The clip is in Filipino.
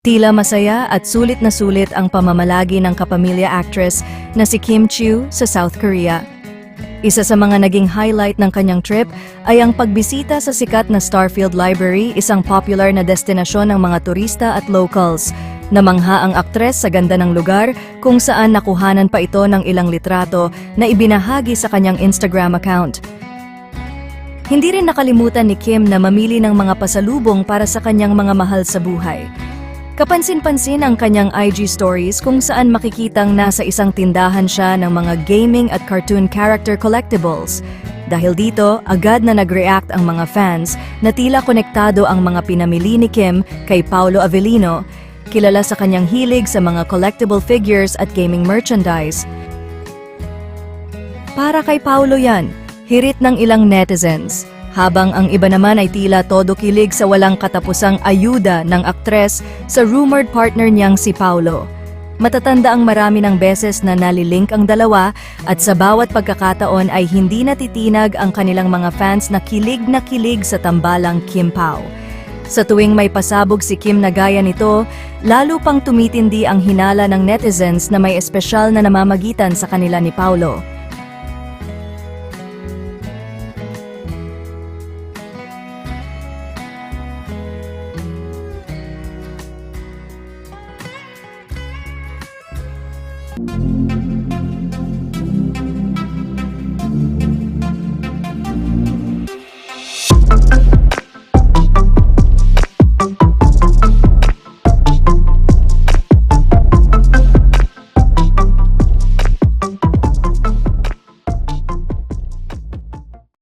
Tila masaya at sulit na sulit ang pamamalagi ng kapamilya actress na si Kim Chiu sa South Korea. Isa sa mga naging highlight ng kanyang trip ay ang pagbisita sa sikat na Starfield Library, isang popular na destinasyon ng mga turista at locals. Namangha ang aktres sa ganda ng lugar kung saan nakuhanan pa ito ng ilang litrato na ibinahagi sa kanyang Instagram account. Hindi rin nakalimutan ni Kim na mamili ng mga pasalubong para sa kanyang mga mahal sa buhay. Kapansin-pansin ang kanyang IG stories kung saan makikitang nasa isang tindahan siya ng mga gaming at cartoon character collectibles. Dahil dito, agad na nag-react ang mga fans na tila konektado ang mga pinamili ni Kim kay Paolo Avellino, kilala sa kanyang hilig sa mga collectible figures at gaming merchandise. Para kay Paulo yan, hirit ng ilang netizens. Habang ang iba naman ay tila todo kilig sa walang katapusang ayuda ng aktres sa rumored partner niyang si Paulo. Matatanda ang marami ng beses na nalilink ang dalawa at sa bawat pagkakataon ay hindi natitinag ang kanilang mga fans na kilig na kilig sa tambalang Kim Pao. Sa tuwing may pasabog si Kim na gaya nito, lalo pang tumitindi ang hinala ng netizens na may espesyal na namamagitan sa kanila ni Paulo.